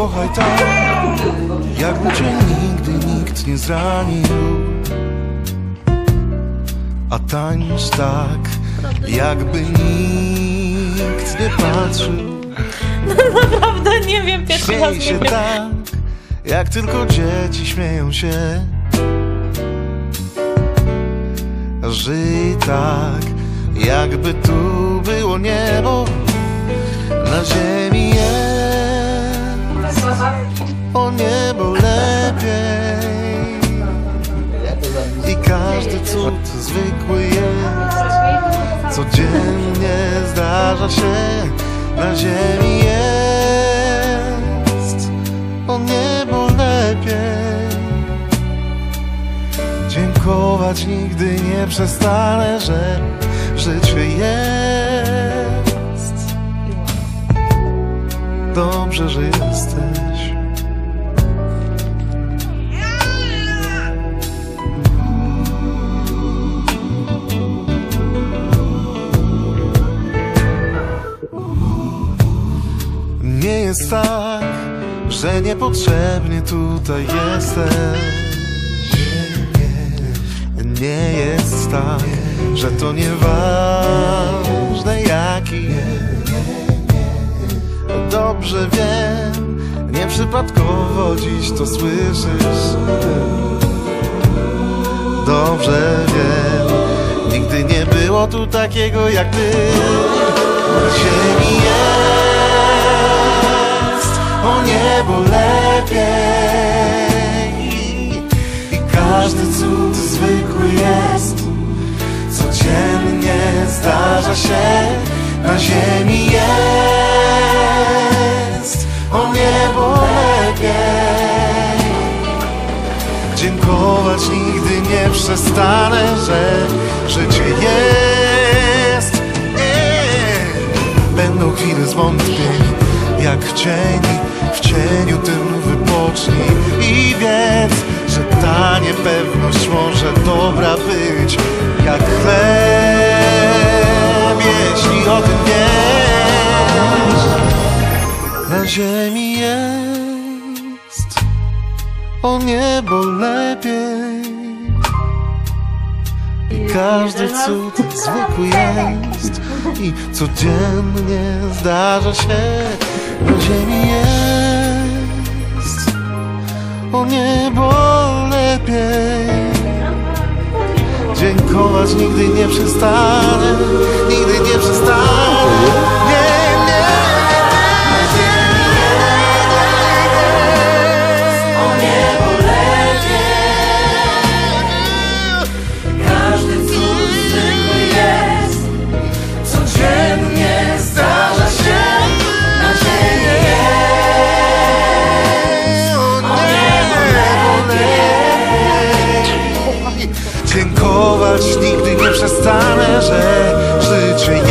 Kochaj tak, jakby cię nigdy nikt nie zranił. A tańcz tak, jakby nikt nie patrzył. Naprawdę nie wiem, pierwszy raz Śmiej nie się wiem. tak, jak tylko dzieci śmieją się. Żyj tak, jakby tu było niebo. Na ziemi jest o niebo lepiej. I każdy cud zwykły jest. Codziennie zdarza się Na ziemi jest. O niebo lepiej. Dziękować nigdy nie przestanę, że życie jest Dobrze, że jesteś Nie jest tak, że niepotrzebnie tutaj jesteś. Nie jest tak, że to nieważne Dobrze wiem, nieprzypadkowo dziś to słyszysz. Dobrze wiem, nigdy nie było tu takiego jak ty. Ziemi jest o niebo lepiej I każdy cud zwykły jest Codziennie zdarza się Na ziemi jest Nigdy nie przestanę, że życie jest Nie. Będą chwile zwątpień jak cieni W cieniu tym wypocznij I wiedz, że ta niepewność może dobra być Jak chleb, jeśli o tym wiesz Na ziemi jest o niebo lepiej. I każdy cud zwykły jest. I codziennie zdarza się Na ziemi jest. O niebo lepiej. Dziękować nigdy nie przestanę Nigdy nie przestanę przestanę, że życie jest.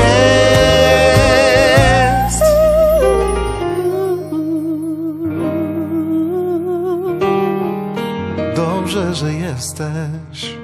Dobrze, że jesteś